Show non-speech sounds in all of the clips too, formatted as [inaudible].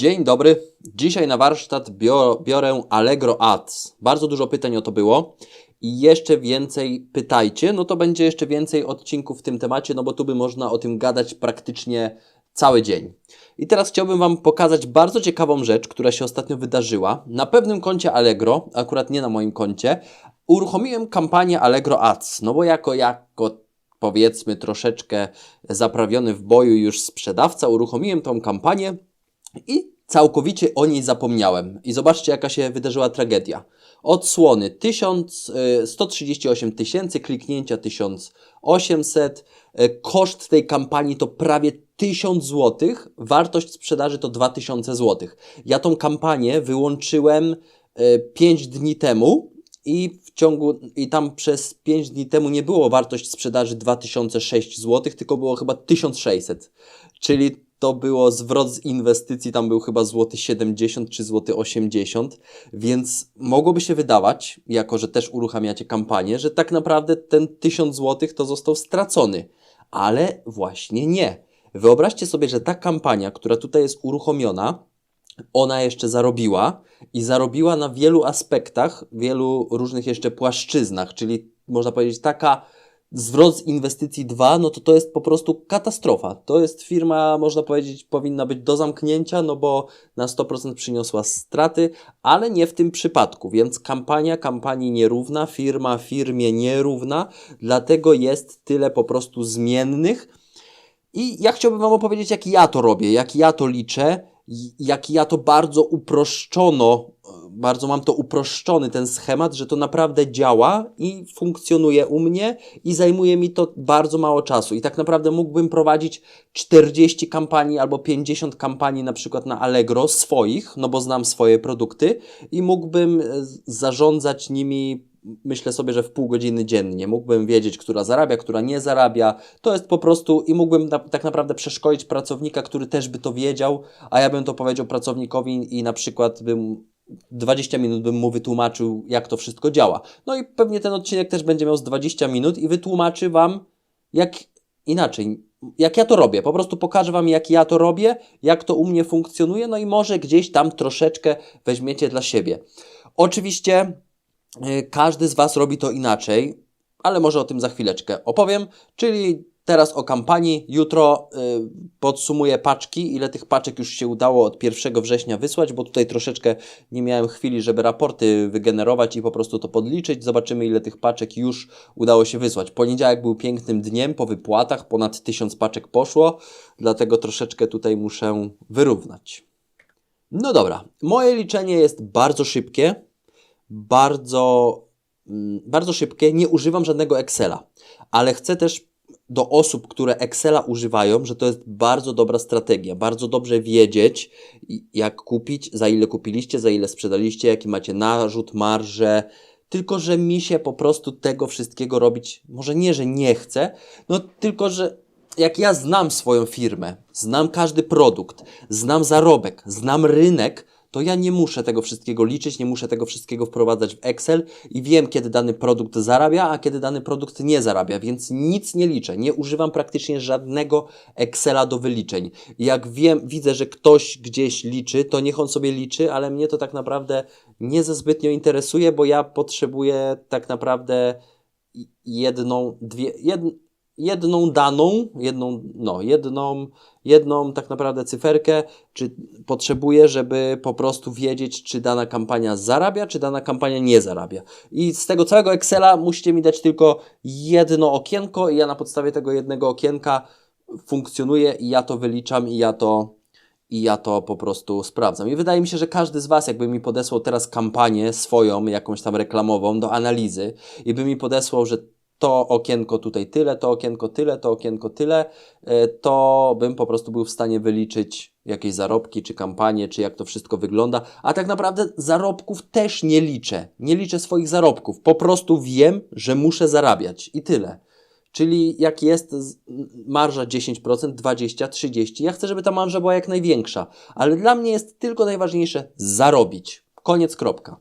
Dzień dobry. Dzisiaj na warsztat biorę, Allegro Ads. Bardzo dużo pytań o to było i jeszcze więcej pytajcie. No to będzie jeszcze więcej odcinków w tym temacie, no bo tu by można o tym gadać praktycznie cały dzień. I teraz chciałbym Wam pokazać bardzo ciekawą rzecz, która się ostatnio wydarzyła. Na pewnym koncie Allegro, akurat nie na moim koncie, uruchomiłem kampanię Allegro Ads. No bo jako, jako powiedzmy troszeczkę zaprawiony w boju już sprzedawca, uruchomiłem tą kampanię i całkowicie o niej zapomniałem. I zobaczcie, jaka się wydarzyła tragedia. Odsłony 1000, y, 138 tysięcy, kliknięcia 1800, y, koszt tej kampanii to prawie 1000 zł, wartość sprzedaży to 2000 zł. Ja tą kampanię wyłączyłem 5 dni temu i w ciągu, i tam przez 5 dni temu nie było wartość sprzedaży 2006 zł, tylko było chyba 1600. Czyli to było zwrot z inwestycji, tam był chyba złoty 70 czy złoty 80, więc mogłoby się wydawać, jako że też uruchamiacie kampanię, że tak naprawdę ten 1000 zł to został stracony, ale właśnie nie. Wyobraźcie sobie, że ta kampania, która tutaj jest uruchomiona, ona jeszcze zarobiła i zarobiła na wielu aspektach, wielu różnych jeszcze płaszczyznach, czyli można powiedzieć taka zwrot z inwestycji 2, no to to jest po prostu katastrofa. To jest firma, można powiedzieć, powinna być do zamknięcia, no bo na 100% przyniosła straty, ale nie w tym przypadku, więc kampania kampanii nierówna, firma firmie nierówna, dlatego jest tyle po prostu zmiennych. I ja chciałbym Wam opowiedzieć, jak ja to robię, jak ja to liczę, jak ja to bardzo uproszczono, bardzo mam to uproszczony ten schemat, że to naprawdę działa i funkcjonuje u mnie i zajmuje mi to bardzo mało czasu. I tak naprawdę mógłbym prowadzić 40 kampanii albo 50 kampanii na przykład na Allegro swoich, no bo znam swoje produkty i mógłbym e, zarządzać nimi myślę sobie, że w pół godziny dziennie. Mógłbym wiedzieć, która zarabia, która nie zarabia. To jest po prostu i mógłbym na, tak naprawdę przeszkolić pracownika, który też by to wiedział, a ja bym to powiedział pracownikowi i na przykład bym 20 minut bym mu wytłumaczył, jak to wszystko działa. No i pewnie ten odcinek też będzie miał z 20 minut i wytłumaczy Wam, jak inaczej, jak ja to robię. Po prostu pokażę Wam, jak ja to robię, jak to u mnie funkcjonuje, no i może gdzieś tam troszeczkę weźmiecie dla siebie. Oczywiście y, każdy z Was robi to inaczej, ale może o tym za chwileczkę opowiem, czyli teraz o kampanii. Jutro y, podsumuję paczki, ile tych paczek już się udało od 1 września wysłać, bo tutaj troszeczkę nie miałem chwili, żeby raporty wygenerować i po prostu to podliczyć. Zobaczymy, ile tych paczek już udało się wysłać. Poniedziałek był pięknym dniem po wypłatach, ponad 1000 paczek poszło, dlatego troszeczkę tutaj muszę wyrównać. No dobra, moje liczenie jest bardzo szybkie, bardzo, mm, bardzo szybkie. Nie używam żadnego Excela, ale chcę też do osób, które Excela używają, że to jest bardzo dobra strategia. Bardzo dobrze wiedzieć, jak kupić, za ile kupiliście, za ile sprzedaliście, jaki macie narzut, marżę. Tylko, że mi się po prostu tego wszystkiego robić, może nie, że nie chcę, no tylko, że jak ja znam swoją firmę, znam każdy produkt, znam zarobek, znam rynek, to ja nie muszę tego wszystkiego liczyć, nie muszę tego wszystkiego wprowadzać w Excel i wiem, kiedy dany produkt zarabia, a kiedy dany produkt nie zarabia, więc nic nie liczę. Nie używam praktycznie żadnego Excela do wyliczeń. Jak wiem, widzę, że ktoś gdzieś liczy, to niech on sobie liczy, ale mnie to tak naprawdę nie za zbytnio interesuje, bo ja potrzebuję tak naprawdę jedną, dwie, jed, jedną daną, jedną, no, jedną, jedną tak naprawdę cyferkę, czy potrzebuję, żeby po prostu wiedzieć, czy dana kampania zarabia, czy dana kampania nie zarabia. I z tego całego Excela musicie mi dać tylko jedno okienko i ja na podstawie tego jednego okienka funkcjonuję i ja to wyliczam i ja to i ja to po prostu sprawdzam. I wydaje mi się, że każdy z Was, jakby mi podesłał teraz kampanię swoją, jakąś tam reklamową do analizy i by mi podesłał, że to okienko tutaj tyle, to okienko tyle, to okienko tyle, e, to bym po prostu był w stanie wyliczyć jakieś zarobki, czy kampanie, czy jak to wszystko wygląda. A tak naprawdę zarobków też nie liczę. Nie liczę swoich zarobków. Po prostu wiem, że muszę zarabiać i tyle. Czyli jak jest marża 10%, 20%, 30%, ja chcę, żeby ta marża była jak największa. Ale dla mnie jest tylko najważniejsze zarobić. Koniec, kropka.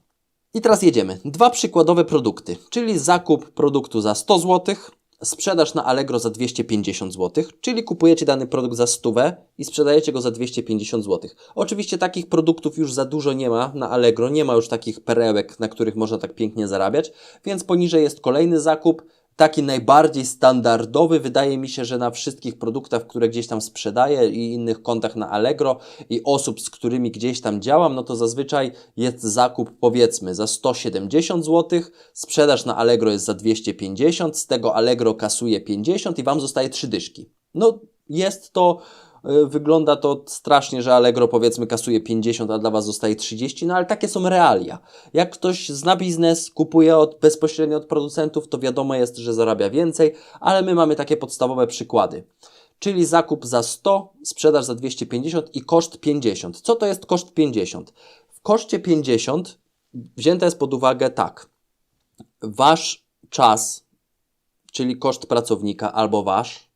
I teraz jedziemy. Dwa przykładowe produkty, czyli zakup produktu za 100 zł sprzedaż na Allegro za 250 zł, czyli kupujecie dany produkt za 100 i sprzedajecie go za 250 zł. Oczywiście takich produktów już za dużo nie ma na Allegro, nie ma już takich perełek, na których można tak pięknie zarabiać, więc poniżej jest kolejny zakup, taki najbardziej standardowy. Wydaje mi się, że na wszystkich produktach, które gdzieś tam sprzedaję i innych kontach na Allegro i osób, z którymi gdzieś tam działam, no to zazwyczaj jest zakup powiedzmy za 170 zł, sprzedaż na Allegro jest za 250, z tego Allegro kasuje 50 i Wam zostaje 3 dyszki. No jest to Wygląda to strasznie, że Allegro powiedzmy kasuje 50, a dla Was zostaje 30, no ale takie są realia. Jak ktoś zna biznes, kupuje od, bezpośrednio od producentów, to wiadomo jest, że zarabia więcej, ale my mamy takie podstawowe przykłady. Czyli zakup za 100, sprzedaż za 250 i koszt 50. Co to jest koszt 50? W koszcie 50 wzięte jest pod uwagę tak. Wasz czas, czyli koszt pracownika albo wasz,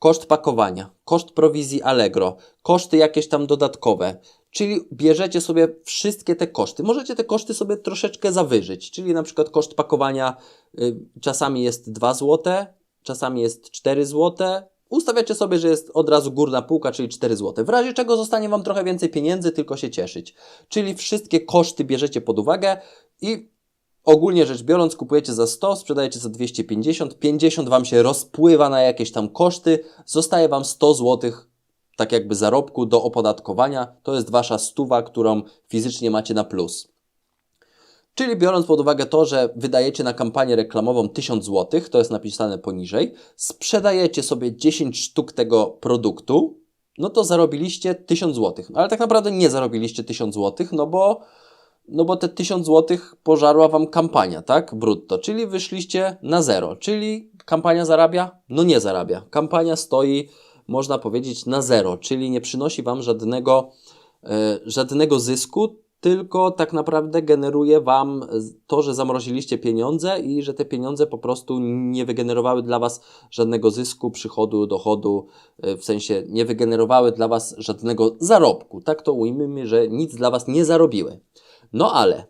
koszt pakowania, koszt prowizji Allegro, koszty jakieś tam dodatkowe, czyli bierzecie sobie wszystkie te koszty. Możecie te koszty sobie troszeczkę zawyżyć, czyli na przykład koszt pakowania y, czasami jest 2 zł, czasami jest 4 zł. Ustawiacie sobie, że jest od razu górna półka, czyli 4 zł. W razie czego zostanie Wam trochę więcej pieniędzy, tylko się cieszyć. Czyli wszystkie koszty bierzecie pod uwagę i Ogólnie rzecz biorąc, kupujecie za 100, sprzedajecie za 250, 50 Wam się rozpływa na jakieś tam koszty, zostaje Wam 100 zł tak jakby zarobku do opodatkowania. To jest Wasza stuwa, którą fizycznie macie na plus. Czyli biorąc pod uwagę to, że wydajecie na kampanię reklamową 1000 zł, to jest napisane poniżej, sprzedajecie sobie 10 sztuk tego produktu, no to zarobiliście 1000 zł. Ale tak naprawdę nie zarobiliście 1000 zł, no bo no bo te 1000 zł pożarła Wam kampania, tak? Brutto, czyli wyszliście na zero. Czyli kampania zarabia? No nie zarabia. Kampania stoi, można powiedzieć, na zero, czyli nie przynosi Wam żadnego, e, żadnego zysku, tylko tak naprawdę generuje Wam to, że zamroziliście pieniądze i że te pieniądze po prostu nie wygenerowały dla Was żadnego zysku, przychodu, dochodu, e, w sensie nie wygenerowały dla Was żadnego zarobku. Tak to ujmijmy, że nic dla Was nie zarobiły. No ale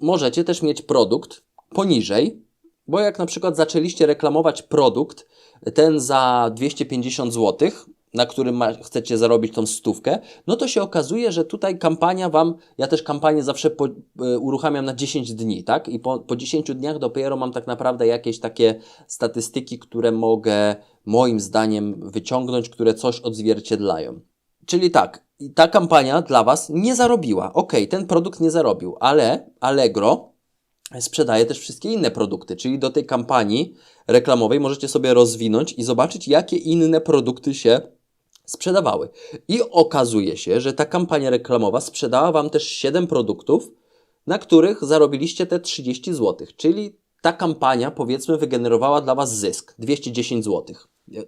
możecie też mieć produkt poniżej, bo jak na przykład zaczęliście reklamować produkt, ten za 250 zł, na którym ma, chcecie zarobić tą stówkę, no to się okazuje, że tutaj kampania Wam, ja też kampanię zawsze po, y, uruchamiam na 10 dni, tak? I po, po 10 dniach dopiero mam tak naprawdę jakieś takie statystyki, które mogę moim zdaniem wyciągnąć, które coś odzwierciedlają. Czyli tak, ta kampania dla Was nie zarobiła. Ok, ten produkt nie zarobił, ale Allegro sprzedaje też wszystkie inne produkty, czyli do tej kampanii reklamowej możecie sobie rozwinąć i zobaczyć, jakie inne produkty się sprzedawały. I okazuje się, że ta kampania reklamowa sprzedała Wam też 7 produktów, na których zarobiliście te 30 zł, czyli ta kampania powiedzmy wygenerowała dla Was zysk 210 zł.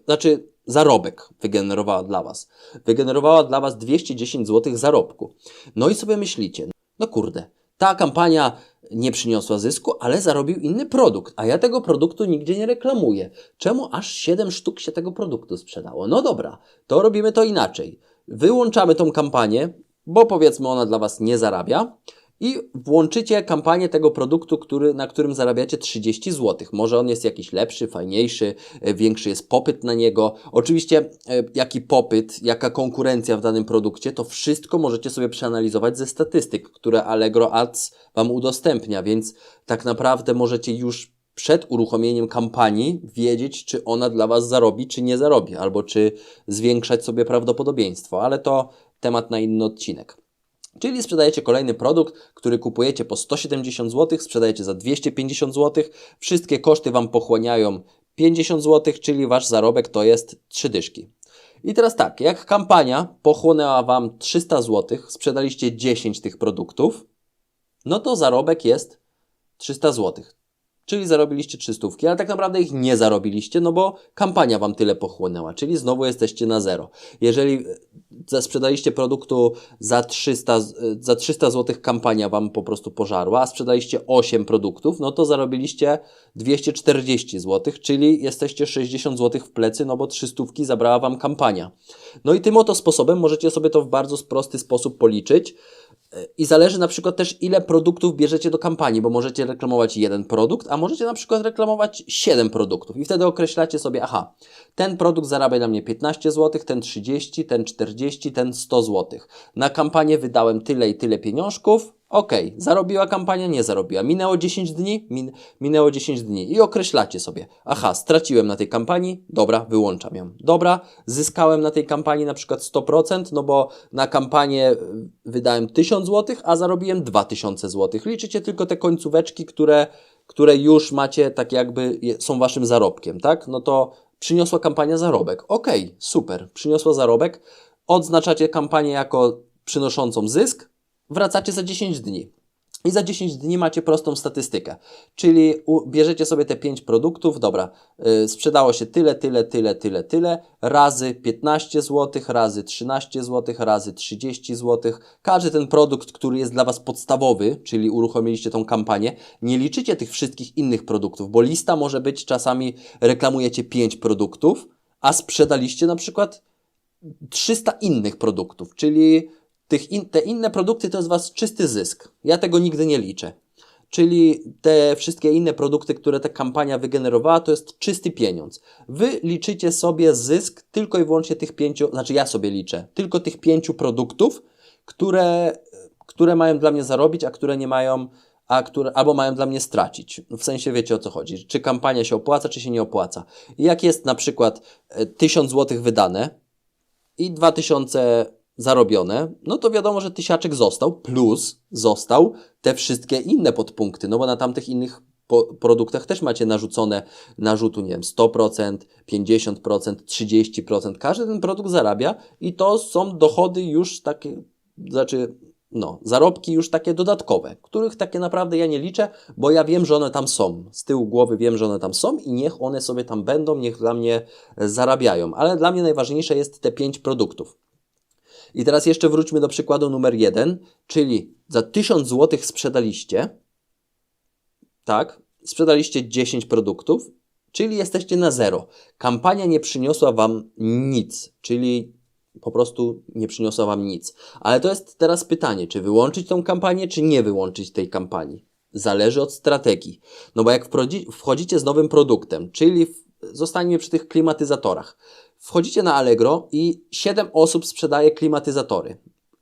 Znaczy zarobek wygenerowała dla Was. Wygenerowała dla Was 210 zł zarobku. No i sobie myślicie, no kurde, ta kampania nie przyniosła zysku, ale zarobił inny produkt, a ja tego produktu nigdzie nie reklamuję. Czemu aż 7 sztuk się tego produktu sprzedało? No dobra, to robimy to inaczej. Wyłączamy tą kampanię, bo powiedzmy ona dla Was nie zarabia i włączycie kampanię tego produktu, który, na którym zarabiacie 30 zł. Może on jest jakiś lepszy, fajniejszy, e, większy jest popyt na niego. Oczywiście, e, jaki popyt, jaka konkurencja w danym produkcie, to wszystko możecie sobie przeanalizować ze statystyk, które Allegro Ads Wam udostępnia, więc tak naprawdę możecie już przed uruchomieniem kampanii wiedzieć, czy ona dla Was zarobi, czy nie zarobi, albo czy zwiększać sobie prawdopodobieństwo, ale to temat na inny odcinek. Czyli sprzedajecie kolejny produkt, który kupujecie po 170 zł, sprzedajecie za 250 zł. Wszystkie koszty Wam pochłaniają 50 zł, czyli Wasz zarobek to jest 3 dyszki. I teraz tak, jak kampania pochłonęła Wam 300 zł, sprzedaliście 10 tych produktów, no to zarobek jest 300 zł. Czyli zarobiliście 300, ale tak naprawdę ich nie zarobiliście, no bo kampania Wam tyle pochłonęła, czyli znowu jesteście na zero. Jeżeli sprzedaliście produktu za 300, za 300 zł kampania Wam po prostu pożarła, a sprzedaliście 8 produktów, no to zarobiliście 240 zł, czyli jesteście 60 zł w plecy, no bo 300 zabrała Wam kampania. No i tym oto sposobem możecie sobie to w bardzo prosty sposób policzyć. I zależy na przykład też, ile produktów bierzecie do kampanii, bo możecie reklamować jeden produkt, a możecie na przykład reklamować 7 produktów. I wtedy określacie sobie, aha, ten produkt zarabia na mnie 15 zł, ten 30, ten 40, ten 100 zł. Na kampanię wydałem tyle i tyle pieniążków. Ok, zarobiła kampania, nie zarobiła. Minęło 10 dni, min, minęło 10 dni i określacie sobie, aha, straciłem na tej kampanii, dobra, wyłączam ją. Dobra, zyskałem na tej kampanii na przykład 100%, no bo na kampanię y, wydałem 1000 zł, a zarobiłem 2000 zł. Liczycie tylko te końcóweczki, które, które już macie tak jakby są waszym zarobkiem, tak? No to przyniosła kampania zarobek. Ok, super, przyniosła zarobek. Odznaczacie kampanię jako przynoszącą zysk, wracacie za 10 dni. I za 10 dni macie prostą statystykę. Czyli bierzecie sobie te 5 produktów, dobra, y, sprzedało się tyle, tyle, tyle, tyle, tyle, razy 15 zł, razy 13 zł, razy 30 zł. Każdy ten produkt, który jest dla Was podstawowy, czyli uruchomiliście tą kampanię, nie liczycie tych wszystkich innych produktów, bo lista może być czasami reklamujecie 5 produktów, a sprzedaliście na przykład 300 innych produktów, czyli tych in, te inne produkty to jest Was czysty zysk. Ja tego nigdy nie liczę. Czyli te wszystkie inne produkty, które ta kampania wygenerowała, to jest czysty pieniądz. Wy liczycie sobie zysk tylko i wyłącznie tych pięciu, znaczy ja sobie liczę, tylko tych pięciu produktów, które, które mają dla mnie zarobić, a które nie mają, a które, albo mają dla mnie stracić. W sensie wiecie o co chodzi. Czy kampania się opłaca, czy się nie opłaca. Jak jest na przykład e, 1000 zł wydane i 2000 zarobione, no to wiadomo, że tysiaczek został, plus został te wszystkie inne podpunkty, no bo na tamtych innych po, produktach też macie narzucone narzutu, nie wiem, 100%, 50%, 30%. Każdy ten produkt zarabia i to są dochody już takie, znaczy, no, zarobki już takie dodatkowe, których takie naprawdę ja nie liczę, bo ja wiem, że one tam są. Z tyłu głowy wiem, że one tam są i niech one sobie tam będą, niech dla mnie zarabiają. Ale dla mnie najważniejsze jest te 5 produktów. I teraz jeszcze wróćmy do przykładu numer jeden, czyli za 1000 zł sprzedaliście, tak, sprzedaliście 10 produktów, czyli jesteście na zero. Kampania nie przyniosła Wam nic, czyli po prostu nie przyniosła Wam nic. Ale to jest teraz pytanie, czy wyłączyć tą kampanię, czy nie wyłączyć tej kampanii. Zależy od strategii. No bo jak wchodzi- wchodzicie z nowym produktem, czyli w, zostańmy przy tych klimatyzatorach. Wchodzicie na Allegro i 7 osób sprzedaje klimatyzatory.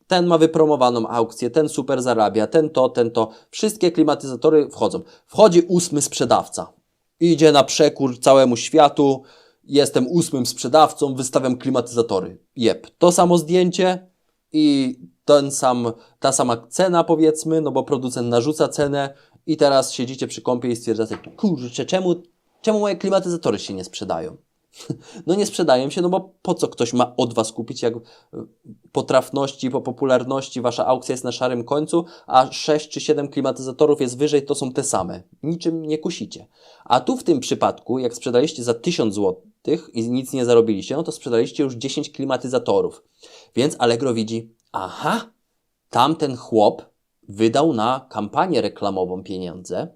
Ten ma wypromowaną aukcję, ten super zarabia, ten to, ten to. Wszystkie klimatyzatory wchodzą. Wchodzi ósmy sprzedawca. Idzie na przekór całemu światu. Jestem ósmym sprzedawcą, wystawiam klimatyzatory. Jep. To samo zdjęcie i ten sam, ta sama cena powiedzmy, no bo producent narzuca cenę i teraz siedzicie przy kąpie i stwierdzacie, kurczę, czemu, czemu moje klimatyzatory się nie sprzedają? [laughs] No nie sprzedają się, no bo po co ktoś ma od Was kupić, jak po trafności, po popularności Wasza aukcja jest na szarym końcu, a 6 czy 7 klimatyzatorów jest wyżej, to są te same. Niczym nie kusicie. A tu w tym przypadku, jak sprzedaliście za 1000 zł i nic nie zarobiliście, no to sprzedaliście już 10 klimatyzatorów. Więc Allegro widzi, aha, tamten chłop wydał na kampanię reklamową pieniądze,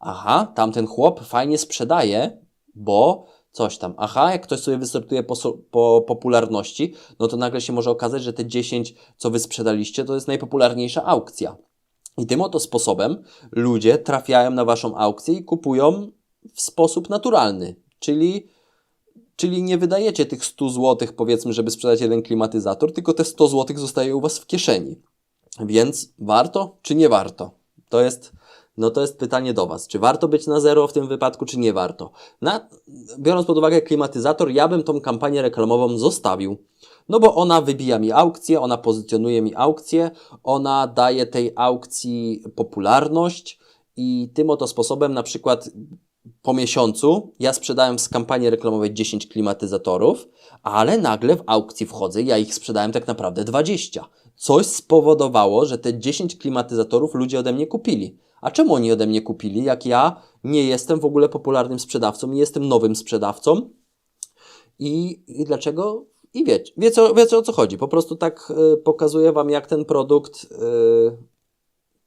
aha, tamten chłop fajnie sprzedaje, bo coś tam. Aha, jak ktoś sobie wysortuje po, po popularności, no to nagle się może okazać, że te 10, co wy sprzedaliście, to jest najpopularniejsza aukcja. I tym oto sposobem ludzie trafiają na waszą aukcję i kupują w sposób naturalny, czyli Czyli nie wydajecie tych 100 zł, powiedzmy, żeby sprzedać jeden klimatyzator, tylko te 100 zł zostaje u Was w kieszeni. Więc warto, czy nie warto? To jest, no to jest pytanie do Was. Czy warto być na zero w tym wypadku, czy nie warto? Na, biorąc pod uwagę klimatyzator, ja bym tą kampanię reklamową zostawił. No bo ona wybija mi aukcję, ona pozycjonuje mi aukcję, ona daje tej aukcji popularność i tym oto sposobem na przykład po miesiącu ja sprzedałem z kampanii reklamowej 10 klimatyzatorów, ale nagle w aukcji wchodzę ja ich sprzedałem tak naprawdę 20. Coś spowodowało, że te 10 klimatyzatorów ludzie ode mnie kupili. A czemu oni ode mnie kupili, jak ja nie jestem w ogóle popularnym sprzedawcą i jestem nowym sprzedawcą? I, i dlaczego? I wiecie, wiecie, wiecie o co chodzi. Po prostu tak y, pokazuję Wam, jak ten produkt y,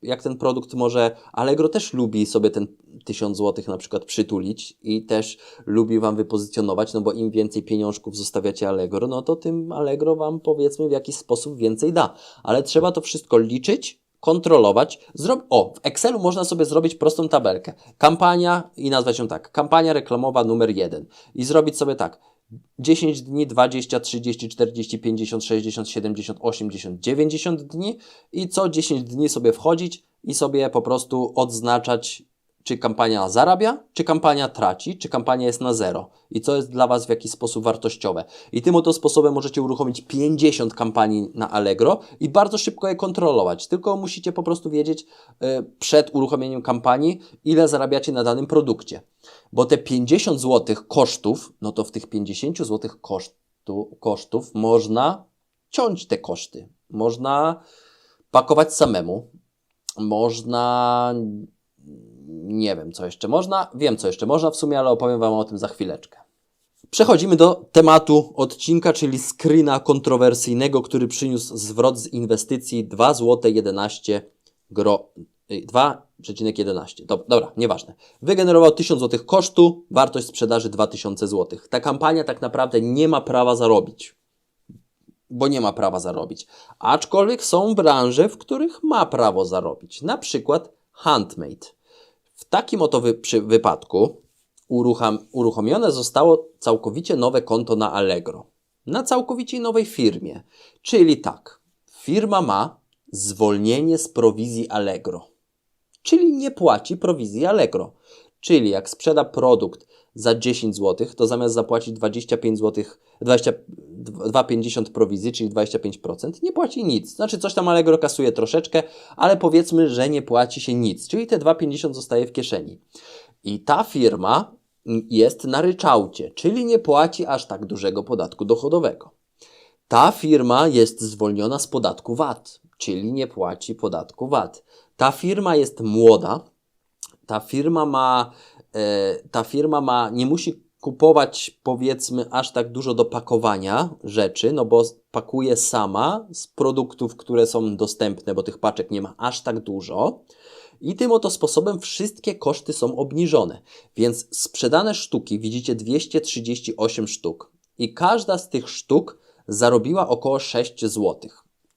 jak ten produkt może, Allegro też lubi sobie ten 1000 zł na przykład przytulić i też lubi Wam wypozycjonować, no bo im więcej pieniążków zostawiacie Allegro, no to tym Allegro Wam powiedzmy w jakiś sposób więcej da. Ale trzeba to wszystko liczyć, kontrolować. Zrob... O, w Excelu można sobie zrobić prostą tabelkę. Kampania i nazwać ją tak. Kampania reklamowa numer 1. I zrobić sobie tak. 10 dni, 20, 30, 40, 50, 60, 70, 80, 90 dni i co 10 dni sobie wchodzić i sobie po prostu odznaczać, czy kampania zarabia, czy kampania traci, czy kampania jest na zero i co jest dla Was w jakiś sposób wartościowe. I tym oto sposobem możecie uruchomić 50 kampanii na Allegro i bardzo szybko je kontrolować. Tylko musicie po prostu wiedzieć y, przed uruchomieniem kampanii, ile zarabiacie na danym produkcie. Bo te 50 zł kosztów, no to w tych 50 zł kosztu, kosztów można ciąć te koszty. Można pakować samemu. Można nie wiem, co jeszcze można. Wiem, co jeszcze można w sumie, ale opowiem Wam o tym za chwileczkę. Przechodzimy do tematu odcinka, czyli screena kontrowersyjnego, który przyniósł zwrot z inwestycji 2 zł 11 gro... 2,11. Dob dobra, nieważne. Wygenerował 1000 zł kosztu, wartość sprzedaży 2000 zł. Ta kampania tak naprawdę nie ma prawa zarobić, bo nie ma prawa zarobić. Aczkolwiek są branże, w których ma prawo zarobić. Na przykład handmade. W takim oto wy wypadku uruchomione zostało całkowicie nowe konto na Allegro. Na całkowicie nowej firmie. Czyli tak, firma ma zwolnienie z prowizji Allegro. Czyli nie płaci prowizji Allegro. Czyli jak sprzeda produkt za 10 zł, to zamiast zapłacić 25 zł, 2,50 prowizji, czyli 25%, nie płaci nic. Znaczy coś tam Allegro kasuje troszeczkę, ale powiedzmy, że nie płaci się nic, czyli te 2,50 zostaje w kieszeni. I ta firma jest na ryczałcie, czyli nie płaci aż tak dużego podatku dochodowego. Ta firma jest zwolniona z podatku VAT, czyli nie płaci podatku VAT. Ta firma jest młoda, ta firma ma, e, ta firma ma, nie musi kupować powiedzmy aż tak dużo do pakowania rzeczy, no bo pakuje sama z produktów, które są dostępne, bo tych paczek nie ma aż tak dużo. I tym oto sposobem wszystkie koszty są obniżone. Więc sprzedane sztuki, widzicie 238 sztuk. I każda z tych sztuk zarobiła około 6 zł.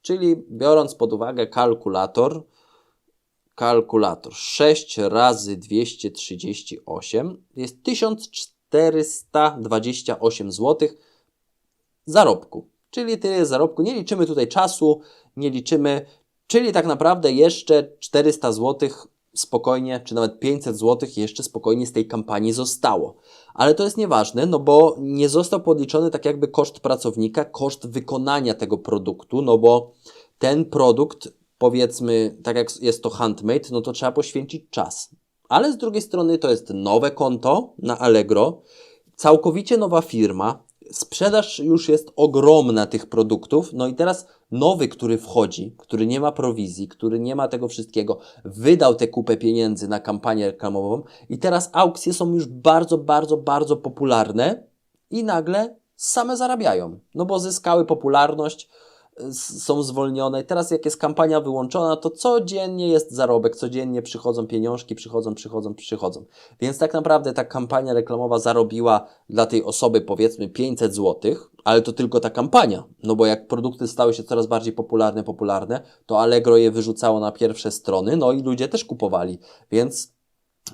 Czyli biorąc pod uwagę kalkulator, kalkulator 6 razy 238 jest 1428 zł zarobku. Czyli tyle zarobku. Nie liczymy tutaj czasu, nie liczymy, czyli tak naprawdę jeszcze 400 zł spokojnie, czy nawet 500 zł jeszcze spokojnie z tej kampanii zostało. Ale to jest nieważne, no bo nie został podliczony tak jakby koszt pracownika, koszt wykonania tego produktu, no bo ten produkt, powiedzmy, tak jak jest to handmade, no to trzeba poświęcić czas. Ale z drugiej strony to jest nowe konto na Allegro, całkowicie nowa firma, sprzedaż już jest ogromna tych produktów, no i teraz nowy, który wchodzi, który nie ma prowizji, który nie ma tego wszystkiego, wydał tę kupę pieniędzy na kampanię reklamową. I teraz aukcje są już bardzo, bardzo, bardzo popularne i nagle same zarabiają, no bo zyskały popularność, są zwolnione. Teraz jak jest kampania wyłączona, to codziennie jest zarobek, codziennie przychodzą pieniążki, przychodzą, przychodzą, przychodzą. Więc tak naprawdę ta kampania reklamowa zarobiła dla tej osoby powiedzmy 500 zł, ale to tylko ta kampania. No bo jak produkty stały się coraz bardziej popularne, popularne, to Allegro je wyrzucało na pierwsze strony, no i ludzie też kupowali. Więc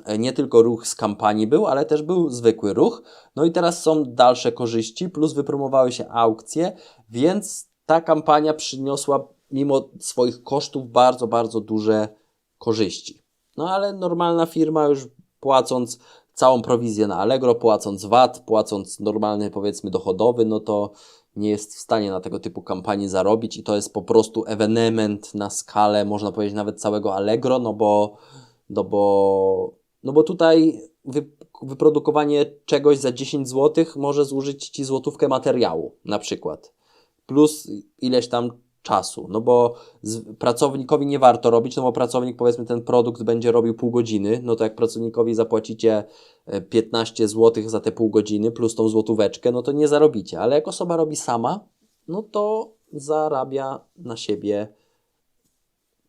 e, nie tylko ruch z kampanii był, ale też był zwykły ruch. No i teraz są dalsze korzyści, plus wypromowały się aukcje, więc ta kampania przyniosła mimo swoich kosztów bardzo, bardzo duże korzyści. No ale normalna firma już płacąc całą prowizję na Allegro, płacąc VAT, płacąc normalny powiedzmy dochodowy, no to nie jest w stanie na tego typu kampanii zarobić i to jest po prostu ewenement na skalę, można powiedzieć nawet całego Allegro, no bo, no bo, no bo tutaj wy, wyprodukowanie czegoś za 10 zł może zużyć Ci złotówkę materiału na przykład plus ileś tam czasu, no bo pracownikowi nie warto robić, no bo pracownik powiedzmy ten produkt będzie robił pół godziny, no to jak pracownikowi zapłacicie 15 e, zł za te pół godziny plus tą złotóweczkę, no to nie zarobicie, ale jak osoba robi sama, no to zarabia na siebie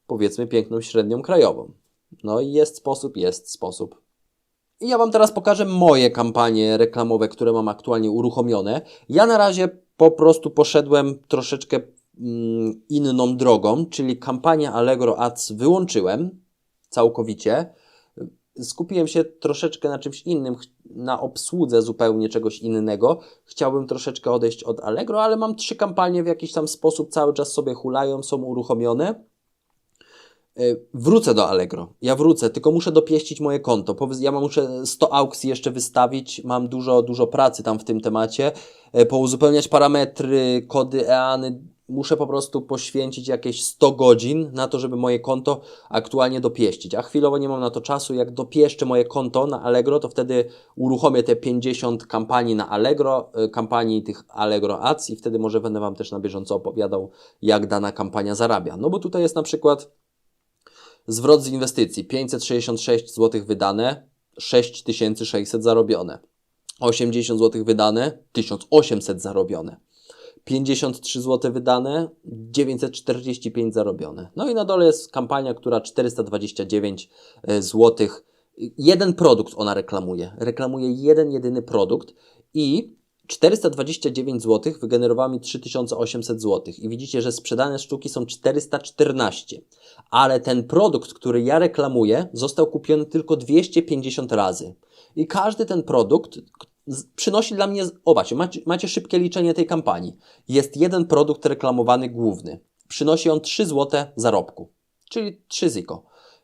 powiedzmy piękną średnią krajową. No i jest sposób, jest sposób. I ja Wam teraz pokażę moje kampanie reklamowe, które mam aktualnie uruchomione. Ja na razie po prostu poszedłem troszeczkę mm, inną drogą, czyli kampanię Allegro Ads wyłączyłem całkowicie. Skupiłem się troszeczkę na czymś innym, na obsłudze zupełnie czegoś innego. Chciałbym troszeczkę odejść od Allegro, ale mam trzy kampanie w jakiś tam sposób, cały czas sobie hulają, są uruchomione. Y, Wrócę do Allegro. Ja wrócę, tylko muszę dopieścić moje konto. Ja mam, muszę 100 aukcji jeszcze wystawić, mam dużo, dużo pracy tam w tym temacie. Y, Pouzupełniać parametry, kody EANy. Muszę po prostu poświęcić jakieś 100 godzin na to, żeby moje konto aktualnie dopieścić. A chwilowo nie mam na to czasu. Jak dopieszczę moje konto na Allegro, to wtedy uruchomię te 50 kampanii na Allegro, y, kampanii tych Allegro Ads i wtedy może będę Wam też na bieżąco opowiadał, jak dana kampania zarabia. No bo tutaj jest na przykład Zwrot z inwestycji 566 zł wydane, 6600 zarobione. 80 zł wydane, 1800 zarobione. 53 zł wydane, 945 zarobione. No i na dole jest kampania, która 429 zł. Jeden produkt ona reklamuje. Reklamuje jeden, jedyny produkt i 429 zł wygenerowała mi 3800 zł. I widzicie, że sprzedane sztuki są 414. Ale ten produkt, który ja reklamuję, został kupiony tylko 250 razy. I każdy ten produkt przynosi dla mnie, zobaczcie, macie, macie szybkie liczenie tej kampanii. Jest jeden produkt reklamowany główny. Przynosi on 3 zł zarobku, czyli 3 ziko.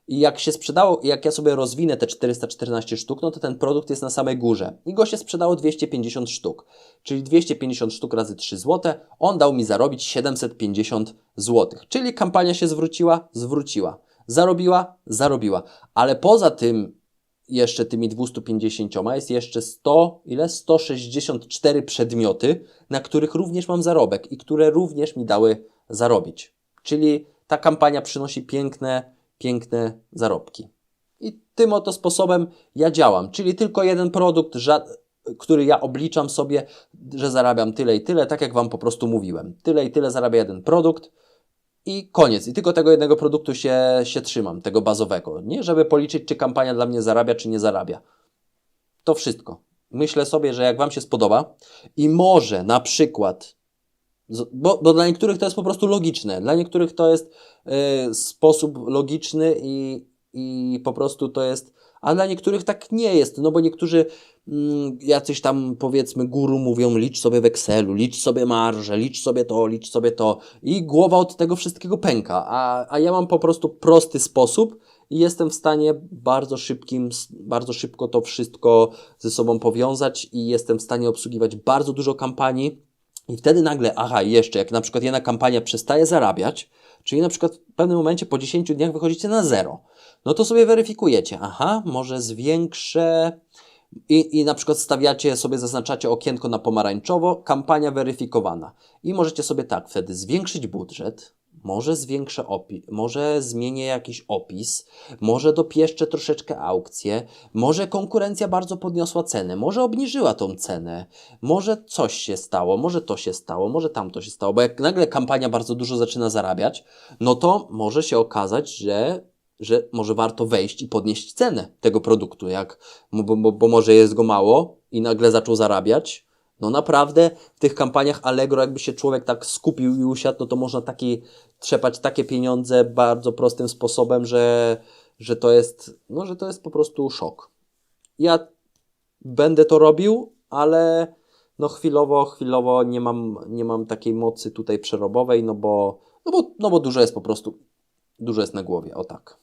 I jak się sprzedało, jak ja sobie rozwinę te 414 sztuk, no to ten produkt jest na samej górze. I go się sprzedało 250 sztuk. Czyli 250 sztuk razy 3 zł, on dał mi zarobić 750 zł. Czyli kampania się zwróciła, zwróciła. Zarobiła, zarobiła. Ale poza tym jeszcze tymi 250 jest jeszcze 100, ile? 164 przedmioty, na których również mam zarobek i które również mi dały zarobić. Czyli ta kampania przynosi piękne, piękne zarobki. I tym oto sposobem ja działam, czyli tylko jeden produkt, który ja obliczam sobie, że zarabiam tyle i tyle, tak jak Wam po prostu mówiłem. Tyle i tyle zarabia jeden produkt i koniec. I tylko tego jednego produktu się, się trzymam, tego bazowego. Nie, żeby policzyć, czy kampania dla mnie zarabia, czy nie zarabia. To wszystko. Myślę sobie, że jak Wam się spodoba i może na przykład, bo, bo dla niektórych to jest po prostu logiczne, dla niektórych to jest y, sposób logiczny i, i po prostu to jest, a dla niektórych tak nie jest, no bo niektórzy mm, jacyś tam powiedzmy guru mówią licz sobie w Excelu, licz sobie marże, licz sobie to, licz sobie to. I głowa od tego wszystkiego pęka, a, a ja mam po prostu prosty sposób i jestem w stanie bardzo szybkim, bardzo szybko to wszystko ze sobą powiązać i jestem w stanie obsługiwać bardzo dużo kampanii i wtedy nagle, aha, jeszcze, jak na przykład jedna kampania przestaje zarabiać, czyli na przykład w pewnym momencie po 10 dniach wychodzicie na zero, no to sobie weryfikujecie, aha, może zwiększę i, i na przykład stawiacie sobie, zaznaczacie okienko na pomarańczowo, kampania weryfikowana. I możecie sobie tak wtedy zwiększyć budżet, może zwiększę opis, może zmienię jakiś opis, może dopieszczę troszeczkę aukcję, może konkurencja bardzo podniosła cenę, może obniżyła tą cenę, może coś się stało, może to się stało, może tamto się stało, bo jak nagle kampania bardzo dużo zaczyna zarabiać, no to może się okazać, że, że może warto wejść i podnieść cenę tego produktu, jak, bo, bo, bo może jest go mało i nagle zaczął zarabiać. No naprawdę w tych kampaniach Allegro, jakby się człowiek tak skupił i usiadł, no to można taki, trzepać takie pieniądze bardzo prostym sposobem, że, że to jest, no, że to jest po prostu szok. Ja będę to robił, ale no chwilowo, chwilowo nie mam, nie mam takiej mocy tutaj przerobowej, no bo, no bo, no bo dużo jest po prostu, dużo jest na głowie, o tak.